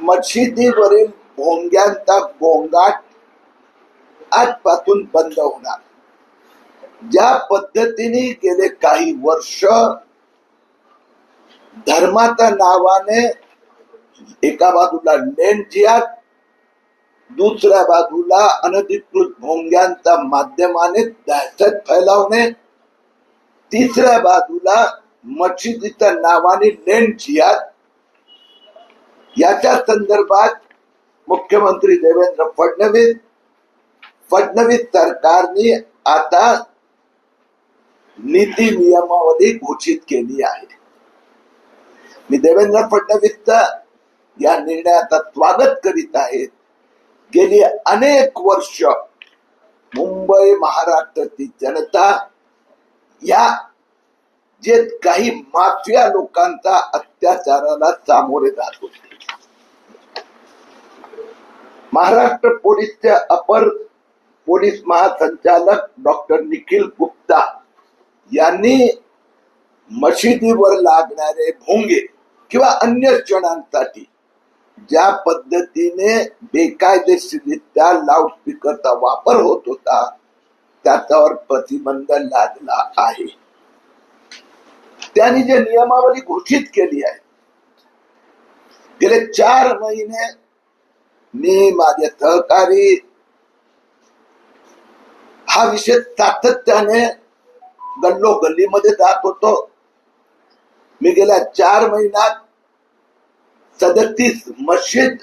मशिदीवरील भोंग्यांचा गोंगाट आजपासून बंद होणार. ज्या पद्धतीने गेले काही वर्ष धर्माच्या नावाने एका बाजूला लेन दुसऱ्या बाजूला अनधिकृत भोंग्यांच्या माध्यमाने दहशत फैलावणे तिसऱ्या बाजूला मशिदीच्या नावाने लेन याच्या संदर्भात मुख्यमंत्री देवेंद्र फडणवीस फडणवीस सरकारने आता नीती नियमावली घोषित केली आहे. मी देवेंद्र फडणवीसचा या निर्णयाचा स्वागत करीत आहे. गेली अनेक वर्ष मुंबई महाराष्ट्राची जनता या जे काही माफिया लोकांचा अत्याचाराला सामोरे जात होते. महाराष्ट्र पोलीसचे अपर पोलीस महासंचालक डॉक्टर निखिल गुप्ता यांनी मशिदीवर लागणारे भोंगे किंवा अन्य क्षणांसाठी ज्या पद्धतीने बेकायदेशीरित्या लाऊडस्पीकरचा वापर होत होता त्याच्यावर प्रतिबंध लादला आहे. त्यांनी जे नियमावली घोषित केली आहे गेले चार महिने मी माझे सहकारी हा विषय सातत्याने गल्लो गल्लीमध्ये जात होतो. मी गेल्या चार महिन्यात सदतीस मशीद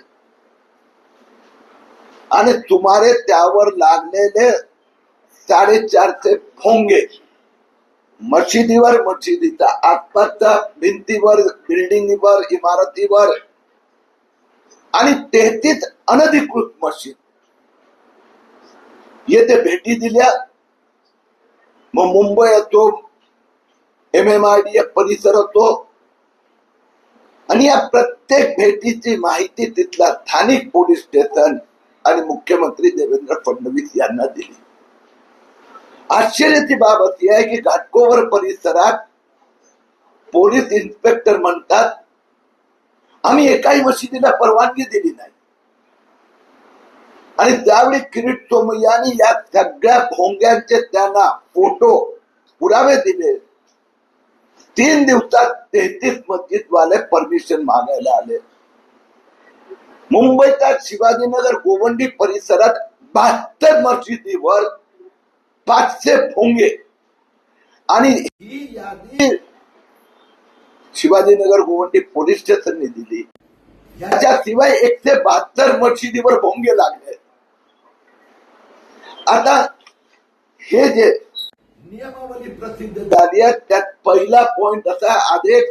आणि सुमारे त्यावर लागलेले साडेचारशे फोंगे मशिदीवर मशिदीच्या आसपासच्या भिंतीवर बिल्डिंगवर इमारतीवर आणि तेहतीस अनधिकृत मशीद. येथे भेटी दिल्या. मग मुंबई असो एम एम आय डी परिसर होतो. आणि या प्रत्येक भेटीची माहिती तिथला स्थानिक पोलीस स्टेशन आणि मुख्यमंत्री देवेंद्र फडणवीस यांना दिली. आश्चर्याची बाब अशी आहे की घाटकोवर परिसरात पोलीस इन्स्पेक्टर म्हणतात आम्ही एकाही मशिदीला परवानगी दिली नाही. आणि त्यावेळी किरीट सोमय्यानी या सगळ्या भोंग्यांचे त्यांना फोटो पुरावे दिले. तीन दिवसात तेहतीस मस्जिदवाले परमिशन मागायला आले. मुंबईच्या शिवाजीनगर गोवंडी परिसरात बहात्तर मशिदीवर पाचशे भोंगे आणि ही यादी शिवाजीनगर गोवंडी पोलीस स्टेशनने दिली. याच्याशिवाय एकशे बहात्तर मशिदीवर भोंगे लागले. आता हे जे नियमावली प्रसिद्ध झाली आहे. त्यात पहिला पॉइंट असा आदेश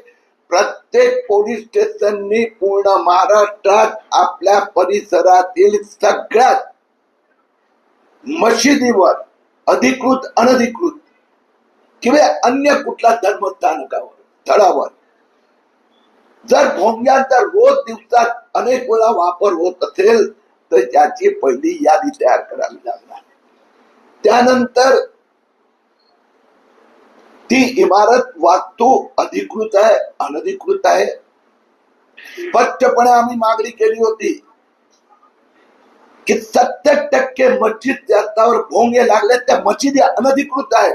प्रत्येक पोलीस स्टेशननी पूर्ण महाराष्ट्रात आपल्या परिसरातील सगळ्यात मशिदीवर अधिकृत अनधिकृत किंवा अन्य कुठल्या धर्मस्थानकावर स्थळावर. जर भोंग्यांचा रोज दिवसात अनेक वेळा वापर होत असेल तर त्याची पहिली यादी तयार करावी लागणार त्यानंतर ती इमारत वास्तू अधिकृत आहे अनधिकृत आहे स्पष्टपणे आम्ही मागणी केली होती की सत्तर टक्के मस्जिद ज्याच्यावर भोंगे लागले, त्या मशिदी अनधिकृत आहे.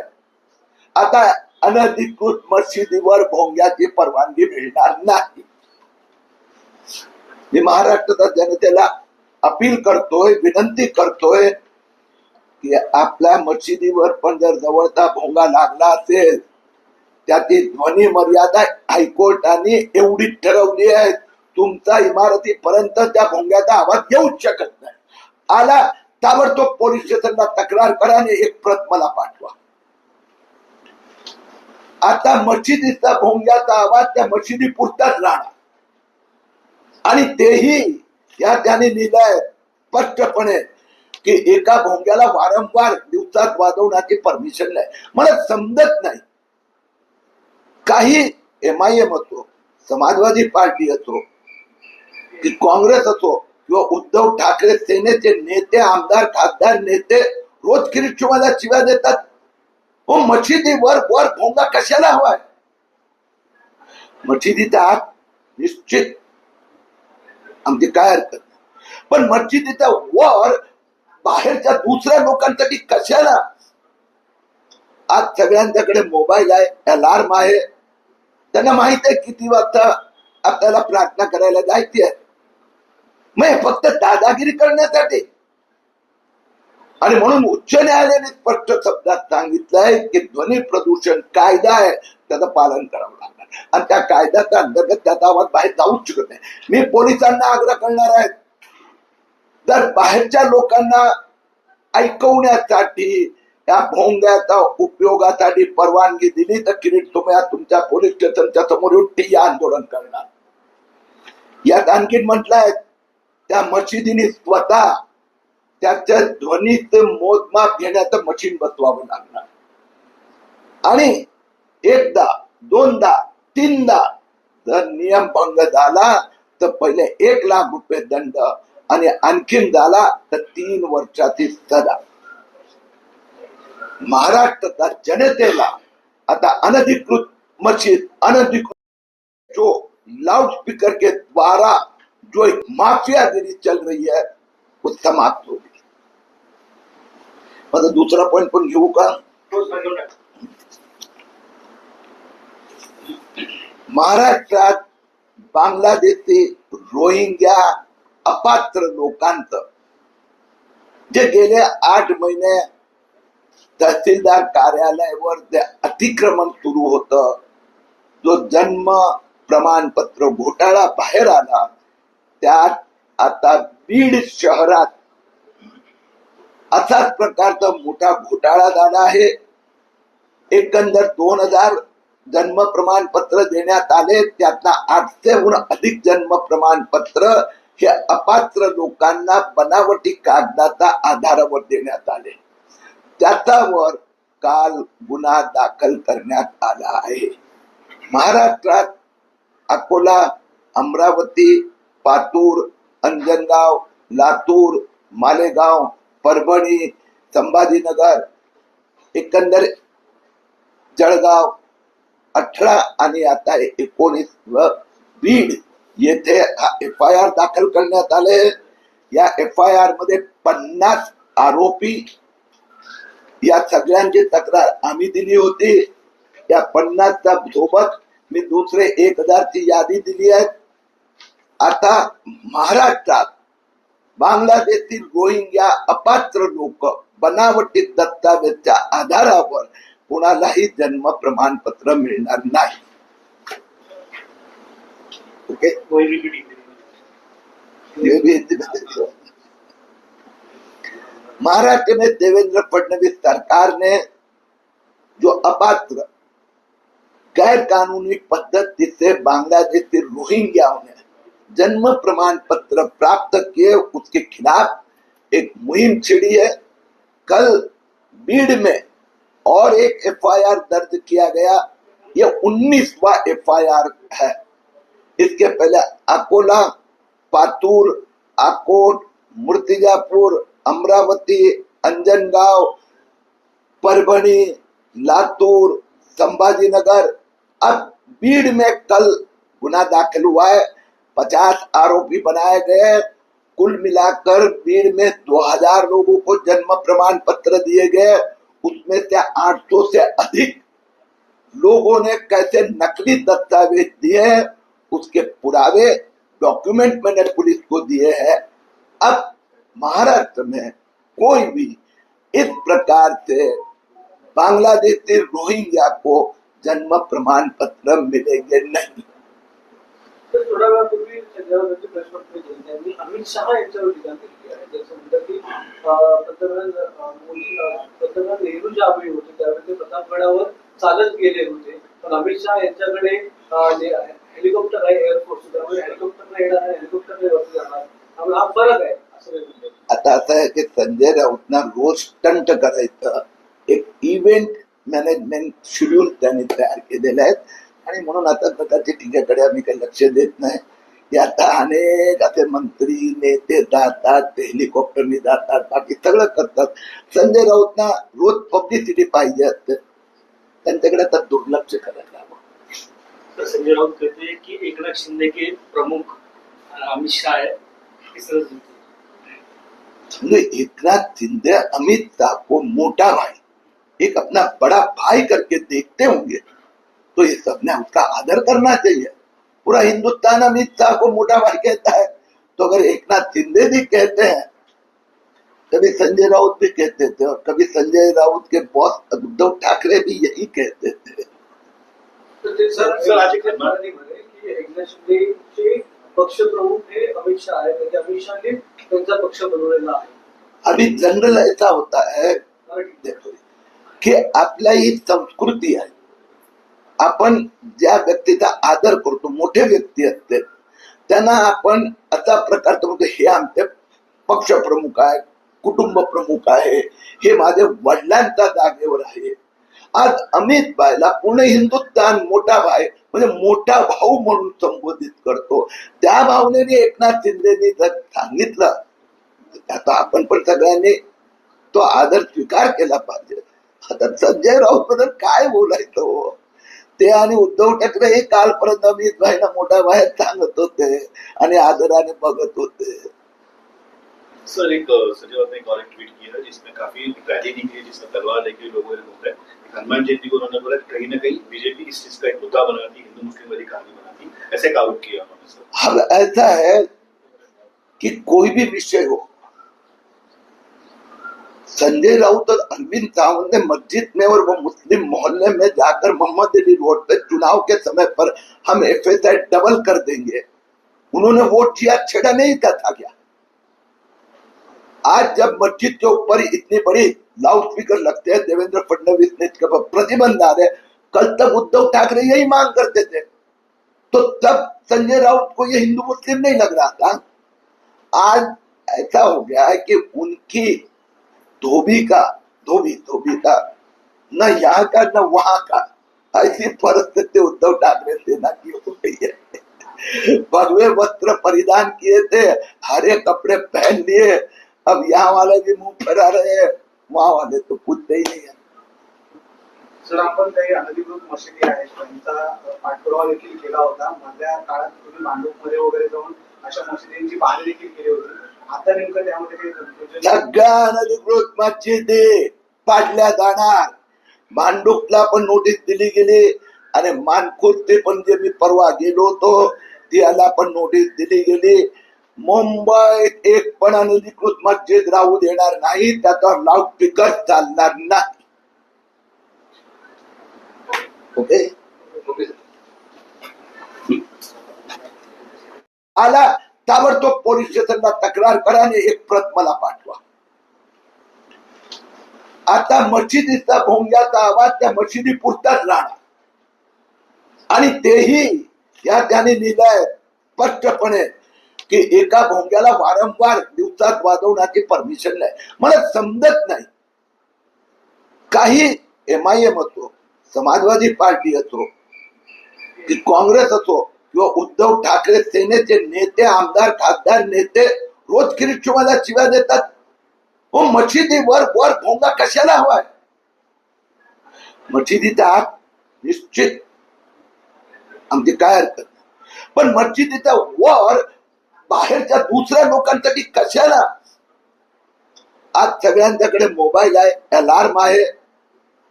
आता अनधिकृत मशिदीवर भोंग्याची परवानगी मिळणार नाही. मी महाराष्ट्राच्या जनतेला अपील करतोय, विनंती करतोय की आपल्या मशिदीवर पण जर जवळचा भोंगा लागला असेल त्याची ध्वनी मर्यादा हायकोर्टाने एवढी ठरवली आहे तुमचा इमारतीपर्यंत त्या भोंग्याचा आवाज येऊच शकत नाही. आला ताबडतोब पोलीस स्टेशनला तक्रार करा आणि एक प्रत मला पाठवा. आता मशिदीचा भोंग्याचा आवाज त्या मशिदी पुरताच राहणार. आणि तेही या त्याने लिहिलंय स्पष्टपणे की एका भोंग्याला वारंवार दिवसात वाजवण्याची परमिशन नाही. मला समजत नाही. काही एम आय एम असो समाजवादी पार्टी असो की काँग्रेस असो किंवा उद्धव ठाकरे सेनेचे नेते आमदार खासदार नेते रोज किरीटुमाला शिव्या देतात. हो मशिदीवर वर भोंगा कशाला हवाय? मशिदीचा आत निश्चित. आमची काय हरकत नाही. पण मस्जिदीचा वर बाहेरच्या दुसऱ्या लोकांसाठी कशाला? आज सगळ्यांच्याकडे मोबाईल आहे अलार्म आहे. त्यांना माहीत आहे किती वाजता आपल्याला प्रार्थना करायला जायची आहे मग फक्त दादागिरी करण्यासाठी. आणि म्हणून उच्च न्यायालयाने स्पष्ट शब्दात सांगितलंय की ध्वनी प्रदूषण कायदा आहे त्याचं पालन करावं लागणार. आणि त्या कायद्याच्या अंतर्गत त्याचा आवाज बाहेर जाऊच शकत नाही. मी पोलिसांना आग्रह करणार आहे तर बाहेरच्या लोकांना ऐकवण्यासाठी या भोंग्याचा उपयोगासाठी परवानगी दिली तर किरीट तुम्ही तुमच्या पोलीस स्टेशनच्या समोर येऊन ठिय्या आंदोलन करणार. यात आणखी म्हटलंय त्या मशिदीने स्वतः त्याच्या ध्वनीच मोजमाप घेण्याचं मशीन बसवावं लागणार. आणि एकदा दोनदा तीनदा जर नियम भंग झाला तर पहिले एक लाख रुपये दंड आणि आणखीन झाला तर तीन वर्षातील सजा. महाराष्ट्राच्या जनतेला आता अनधिकृत मशीद अनधिकृत जो लाउड स्पीकर के द्वारा जो एक माफियागिरी चल रही है वो समाप्त होगी माझा दुसरा पॉइंट पण घेऊ का? महाराष्ट्रात बांगलादेशी रोहिंग्या अपात्र लोकांचं जे गेले आठ महिने तहसीलदार कार्यालयावर ते अतिक्रमण सुरू होत. जो जन्म प्रमाणपत्र घोटाळा बाहेर आला त्यात आता बीड शहरात असाच प्रकारचा मोठा घोटाळा झाला आहे. एकंदर दोन हजार जन्म प्रमाणपत्र देण्यात आले त्यातला आठशेहून अधिक जन्म प्रमाणपत्र हे अपात्र लोकांना बनावटी कागदाचा आधारावर देण्यात आले. त्याच्यावर काल गुन्हा दाखल करण्यात आला आहे. महाराष्ट्रात अकोला अमरावती पातूर अंजनगाव लातूर मालेगाव परभणी संभाजीनगर एकंदर जळगाव अठरा आणि आता एकोणीस व बीड येथे एफ आय आर दाखल करण्यात आले. या एफ आय आरमध्ये पन्नास आरोपी या सगळ्यांची तक्रार आम्ही दिली होती. या पन्नासच्या सोबत मी दुसरे एक हजारची यादी दिली आहे. आता महाराष्ट्रात बांगलादेशतील रोहिंग्या अपात्र लोक बनावटी दस्तावेजच्या आधारावर कुणालाही जन्म प्रमाणपत्र मिळणार नाही. ओके ये भी महाराष्ट्र में देवेंद्र फडणवीस सरकार ने जो अपात्र गैर कानूनी पद्धति से बांग्लादेश से रोहिंग्याओं ने जन्म प्रमाण पत्र प्राप्त किए उसके खिलाफ एक मुहिम छिड़ी है कल बीड में और एक एफआईआर दर्ज किया गया यह उन्नीसवा एफआईआर है इसके पहले अकोला, पातूर आकोट मूर्तिजापुर, अमरावती, अंजनगांव, परभणी, लातूर, संभाजीनगर। अब बीड़ में कल गुना दाखिल हुआ है। पचास आरोपी बनाए गए कुल मिलाकर बीड़ में 2000 लोगों को जन्म प्रमाण पत्र दिए गए। उसमें से 800 से अधिक लोगों ने कैसे नकली दस्तावेज़ दिए उसके पुरावे डॉक्यूमेंट मैंने पुलिस को दिए हैं। अब महाराष्ट्र में कोई भी इस प्रकार से बांग्लादेश रोहिंग्या को जन्म प्रमाण पत्र मिलेंगे नहीं। अमित शहा पंतप्रधान मोदी पंतप्रधान नेहरू ज्यावेळी होते त्यावेळी ते चालत गेले होते. पण अमित शहा यांच्याकडे हेलिकॉप्टर आहे एअरफोर्स हेलिकॉप्टर येणार वरती जाणार. त्यामुळे हा फरक आहे असं आता असं आहे की संजय राऊतना रोज स्टंट करायचं एक इव्हेंट मॅनेजमेंट शेड्यूल त्यांनी तयार केलेले आहेत आणि म्हणून आता प्रकारच्या टीकेकडे आम्ही काही लक्ष देत नाही. की आता अनेक असे मंत्री नेते जातात ते हेलिकॉप्टरने जातात बाकी सगळं करतात. संजय राऊतना रोज पब्लिसिटी पाहिजे असते. त्यांच्याकडे आता दुर्लक्ष करायला संजय राऊत कहते कि एकनाथ शिंदे के प्रमुख अमित शाह है। इस तरह एकनाथ शिंदे, अमित शाह को मोटा भाई एक अपना बड़ा भाई करके देखते होंगे तो ये सबने उसका आदर करना चाहिए। पूरा हिंदुस्तान अमित शाह को मोटा भाई कहता है। तो अगर एकनाथ शिंदे भी कहते हैं, कभी संजय राउत भी कहते थे, और कभी संजय राउत के बॉस उद्धव ठाकरे भी यही कहते थे। तर ते सर एकनाथ शिंदेचे पक्षप्रमुख हे अमित शहा आहे म्हणजे अमित शहाने त्यांचा पक्ष बनवलेला आहे. अभी जनरल ऐसा होता है की आपल्या ही संस्कृती आहे. आपण ज्या व्यक्तीचा आदर करतो मोठे व्यक्ती असते त्यांना आपण असा प्रकारचं म्हणतो हे आमचे पक्षप्रमुख आहे कुटुंब प्रमुख आहे हे माझे वडिलांच्या जागेवर आहे. आज अमित बायला पूर्ण हिंदुस्थान मोठा भाई म्हणजे मोठा भाऊ म्हणून संबोधित करतो. त्या भावनेने एकनाथ शिंदेनी जर सांगितलं आता आपण पण सगळ्यांनी तो आदर स्वीकार केला पाहिजे. आता संजय राऊत बद्दल काय बोलायचं हो? ते आणि उद्धव ठाकरे हे कालपर्यंत अमित भाईना मोठ्या बाहेर सांगत होते आणि आदराने बघत होते. सर, एक ने एक और ट्वीट किया है जिसमें काफ़ी निकली जिसमें तलवार लेके लोग रहे हैं। हनुमान जयंती को उन्होंने बोला कहीं ना कहीं बीजेपी इस चीज़ का एक मुद्दा बनाती, हिंदू मुस्लिम वाली कहानी बनाती। ऐसे किया उन्होंने सर? अब ऐसा है कि कोई भी विषय हो, संजय राउत और अरविंद सावंत ने मस्जिद में और वो मुस्लिम मोहल्ले में जाकर मोहम्मद अली रोड पे चुनाव के समय पर हम एफ़ डबल कर देंगे। उन्होंने वोट किया, छेड़ा नहीं था क्या? आज जब मस्जिद के ऊपर इतनी बड़ी लाउड स्पीकर लगते हैं, देवेंद्र फडणवीस ने प्रतिबंध आ रहे कल तक उद्धव ठाकरे यही मांग करते थे। तो तब संजय राउत को ये हिंदू मुस्लिम नहीं लग रहा था। आज ऐसा हो गया है कि उनकी धोबी का, धोबी धोबी का, न यहाँ का, न वहाँ का, ऐसी परिस्थिति उद्धव ठाकरे सेना की हो गई है। भगवे वस्त्र परिधान किए थे, हरे कपड़े पहन लिए अब यहाँ वाले भी मुंह फरा रहे हैं। वहां वाले तो पूछते ही नहीं है। सर आपण काही अनधिकृत मशिदी आहेत. त्यांचा पाठपुरावा देखील केला होता. मधल्या काळात तुम्ही मांडूपमध्ये वगैरे जाऊन अशा मशिदींची पाहणी देखील केली होती. आता नेमकं त्यामध्ये काही सगळ्या अनधिकृत मस्जिदी पाडल्या जाणार. मांडुकला पण नोटीस दिली गेली. आणि मानखुर्द पण जे मी परवा गेलो होतो त्याला पण नोटीस दिली गेली. मुंबईत एक पण अनधिकृत मस्जिद राहू देणार नाही त्याचा लाऊड स्पीकर चालणार नाही. ओके? आला ताबडतोब पोलीस स्टेशनला तक्रार करा आणि एक प्रत मला पाठवा. आता मशिदीचा भोंग्याचा आवाज त्या मशिदी पुरताच राहणार. आणि तेही या त्याने लिहिलंय स्पष्टपणे. की एका भोंग्याला वारंवार दिवसात वाजवण्याची परमिशन नाही. मला समजत नाही. काही एम आय एम असो समाजवादी पार्टी असो की काँग्रेस असो किंवा उद्धव ठाकरे सेनेचे नेते आमदार खासदार नेते रोज किरीटुमाला शिव्या देतात. हो मशिदीवर वर भोंगा कशाला हवाय? मशिदीचा आत निश्चित. आमची काय हरकत नाही. पण मशिदीचा वर बाहेरच्या दुसऱ्या लोकांसाठी कशाला? आज सगळ्यांच्याकडे मोबाईल आहे अलार्म आहे.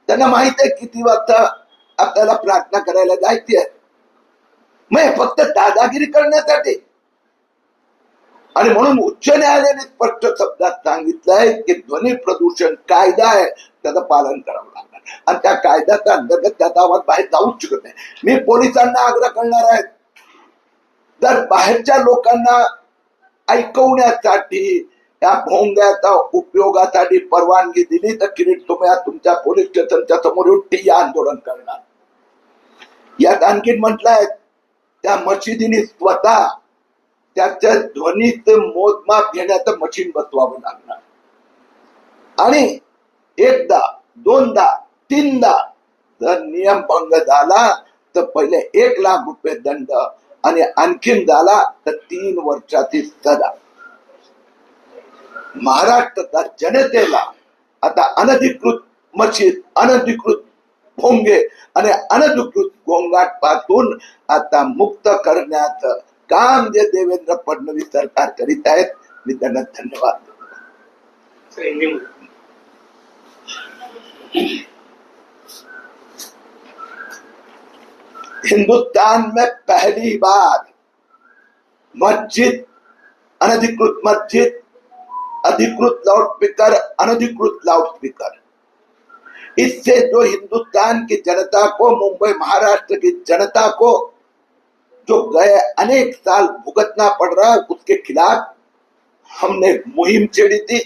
त्यांना माहीत आहे किती वाजता आपल्याला प्रार्थना करायला जायची आहे. मग फक्त दादागिरी करण्यासाठी. आणि म्हणून उच्च न्यायालयाने स्पष्ट शब्दात सांगितलंय की ध्वनी प्रदूषण कायदा आहे त्याचं पालन करावं लागणार. आणि त्या कायद्याच्या अंतर्गत त्याचा आवाज बाहेर जाऊच शकत नाही. मी पोलिसांना आग्रह करणार आहे तर बाहेरच्या लोकांना ऐकवण्यासाठी या भोंग्याचा उपयोगासाठी परवानगी दिली तर किरीट तुम्ही तुमच्या पोलीस स्टेशनच्या समोर येऊन ठिय्या आंदोलन करणार. यात आणखी म्हटलंय त्या मशिदीने स्वतः त्याच्या ध्वनीच मोजमाप घेण्याचं मशीन बसवावं लागणार. आणि एकदा दोनदा तीनदा जर नियम भंग झाला तर पहिले एक लाख रुपये दंड आणि आणखीन झाला तर तीन वर्षाची सजा. महाराष्ट्राच्या जनतेला आता अनधिकृत मशीद अनधिकृत भोंगे आणि अनधिकृत गोंगाटपासून आता मुक्त करण्याचं काम जे देवेंद्र फडणवीस सरकार करीत आहेत मी त्यांना धन्यवाद हिंदुस्तान में पहली बार मस्जिद, अनधिकृत मस्जिद, अधिकृत लाउड स्पीकर अनधिकृत लाउड स्पीकर इससे जो हिंदुस्तान की जनता को, मुंबई महाराष्ट्र की जनता को, जो गए अनेक साल भुगतना पड़ रहा है, उसके खिलाफ हमने मुहिम छेड़ी थी।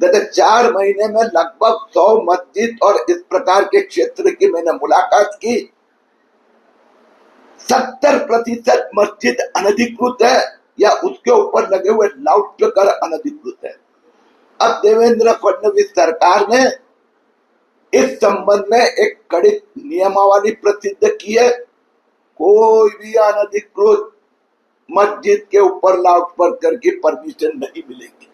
गत चार महीने में लगभग सौ मस्जिद और इस प्रकार के क्षेत्र की मैंने मुलाकात की। सत्तर प्रतिशत मस्जिद अनधिकृत है, या उसके ऊपर लगे हुए लाउड स्पीकर अनधिकृत है। अब देवेंद्र फडणवीस सरकार ने इस संबंध में एक कड़ी नियमावली प्रसिद्ध की है, कोई भी अनधिकृत मस्जिद के ऊपर लाउड स्पीकर की परमिशन नहीं मिलेगी।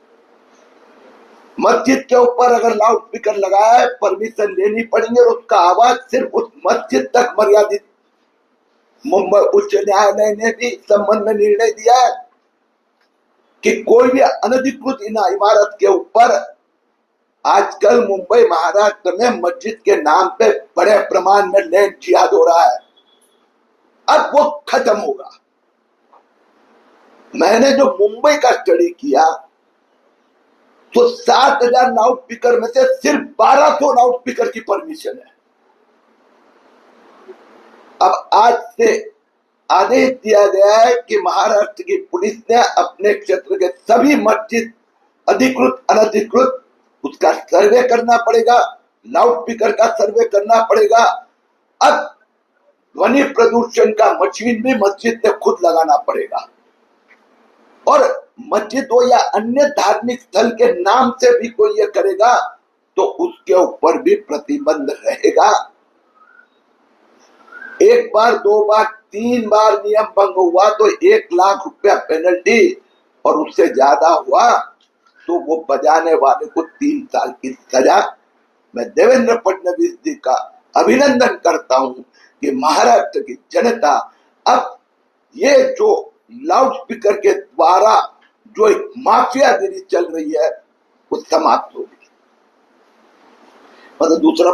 मस्जिद के ऊपर अगर लाउड स्पीकर लगाया है, परमिशन लेनी पड़ेगी, और उसका आवाज़ सिर्फ़ उस मस्जिद तक मर्यादित मुंबई उच्च न्यायालय ने भी संबंध में निर्णय दिया है कि कोई भी अनधिकृत इन- इमारत के ऊपर आजकल मुंबई महाराष्ट्र में मस्जिद के नाम पे बड़े प्रमाण में लैंड जिहाद हो रहा है। अब वो खत्म होगा। मैंने जो मुंबई का स्टडी किया तो सात हज़ार लाउड स्पीकर में से सिर्फ़ बारह सौ लाउड स्पीकर की परमिशन है। आज से आदेश दिया गया है कि महाराष्ट्र की पुलिस ने अपने क्षेत्र के सभी मस्जिद अधिकृत, अनधिकृत, उसका सर्वे करना पड़ेगा लाउड स्पीकर का सर्वे करना पड़ेगा। अब ध्वनि प्रदूषण का मशीन भी मस्जिद में खुद लगाना पड़ेगा। और मस्जिद हो या अन्य धार्मिक स्थल के नाम से भी कोई ये करेगा तो उसके ऊपर भी प्रतिबंध रहेगा। एक बार, दो बार, तीन बार नियम भंग हुआ तो एक लाख रुपया पेनल्टी और उससे ज़्यादा हुआ तो वो बजाने वाले को तीन साल की सजा। मैं देवेंद्र फडणवीस जी का अभिनंदन करता हूँ कि महाराष्ट्र की जनता अब ये जो लाउड स्पीकर के द्वारा जो एक माफियागिरी चल रही है, वो समाप्त होगी मतलब दूसरा